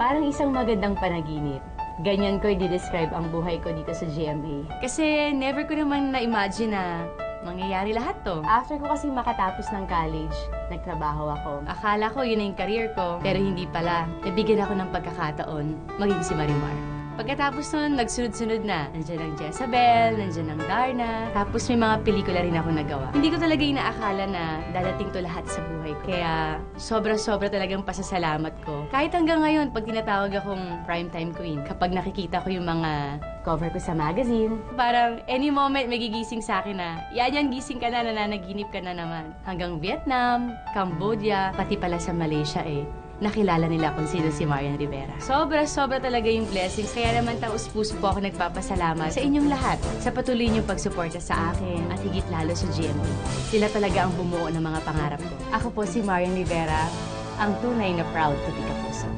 Parang isang magandang panaginip. Ganyan ko i-describe ang buhay ko dito sa GMA. Kasi never ko naman na-imagine na mangyayari lahat to. After ko kasi makatapos ng college, nagtrabaho ako. Akala ko yun na yung career ko, pero hindi pala. Nabigyan ako ng pagkakataon maging si Marimar. Pagkatapos nun, nagsunod-sunod na. Nandiyan ang Jezabel, nandiyan ang Darna. Tapos may mga pelikula rin ako nagawa. Hindi ko talaga inaakala na dadating to lahat sa buhay ko. Kaya sobra-sobra talagang pasasalamat ko. Kahit hanggang ngayon, pag tinatawag akong primetime queen, kapag nakikita ko yung mga cover ko sa magazine, parang any moment may gigising sa akin na, yan yan, gising ka na, nananaginip ka na naman. Hanggang Vietnam, Cambodia, pati pala sa Malaysia eh nakilala nila kung sino si Marian Rivera. Sobra-sobra talaga yung blessings. Kaya naman taus-puso po ako nagpapasalamat sa inyong lahat sa patuloy niyong pagsuporta sa akin at higit lalo sa GMA. Sila talaga ang bumuo ng mga pangarap ko. Ako po si Marian Rivera, ang tunay na proud to be kapuso.